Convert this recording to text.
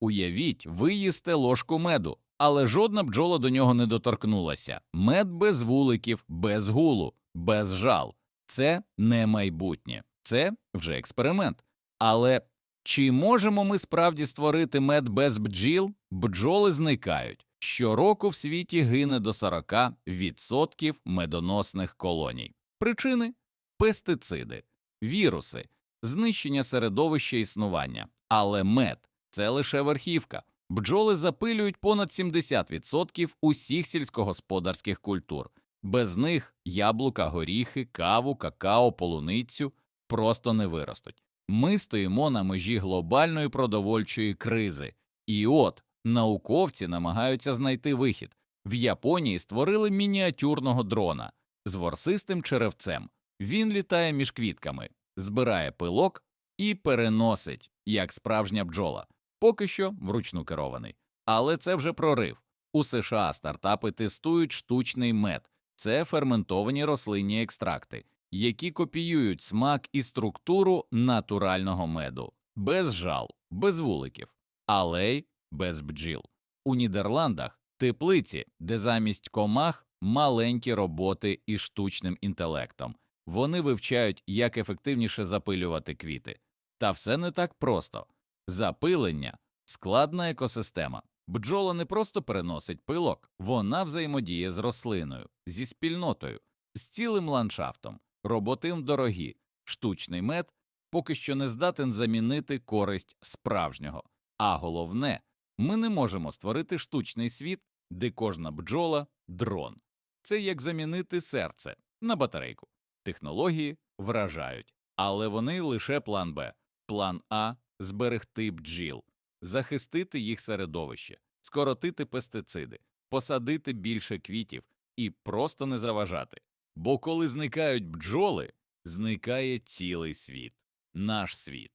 Уявіть, ви їсте ложку меду, але жодна бджола до нього не доторкнулася. Мед без вуликів, без гулу, без жал. Це не майбутнє, це вже експеримент. Але чи можемо ми справді створити мед без бджіл? Бджоли зникають. Щороку в світі гине до 40% медоносних колоній. Причини пестициди, віруси, знищення середовища існування. Але мед це лише верхівка. Бджоли запилюють понад 70% усіх сільськогосподарських культур. Без них яблука, горіхи, каву, какао, полуницю просто не виростуть. Ми стоїмо на межі глобальної продовольчої кризи. І от науковці намагаються знайти вихід. В Японії створили мініатюрного дрона з ворсистим черевцем. Він літає між квітками, збирає пилок і переносить, як справжня бджола, поки що вручну керований. Але це вже прорив. У США стартапи тестують штучний мед, це ферментовані рослинні екстракти, які копіюють смак і структуру натурального меду, без жал, без вуликів, але й без бджіл. У Нідерландах теплиці, де замість комах маленькі роботи із штучним інтелектом. Вони вивчають, як ефективніше запилювати квіти. Та все не так просто. Запилення складна екосистема. Бджола не просто переносить пилок, вона взаємодіє з рослиною, зі спільнотою, з цілим ландшафтом. Роботи їм дорогі, штучний мед поки що не здатен замінити користь справжнього. А головне, ми не можемо створити штучний світ, де кожна бджола дрон. Це як замінити серце на батарейку. Технології вражають, але вони лише план Б. План А зберегти бджіл, захистити їх середовище, скоротити пестициди, посадити більше квітів і просто не заважати. Бо коли зникають бджоли, зникає цілий світ, наш світ.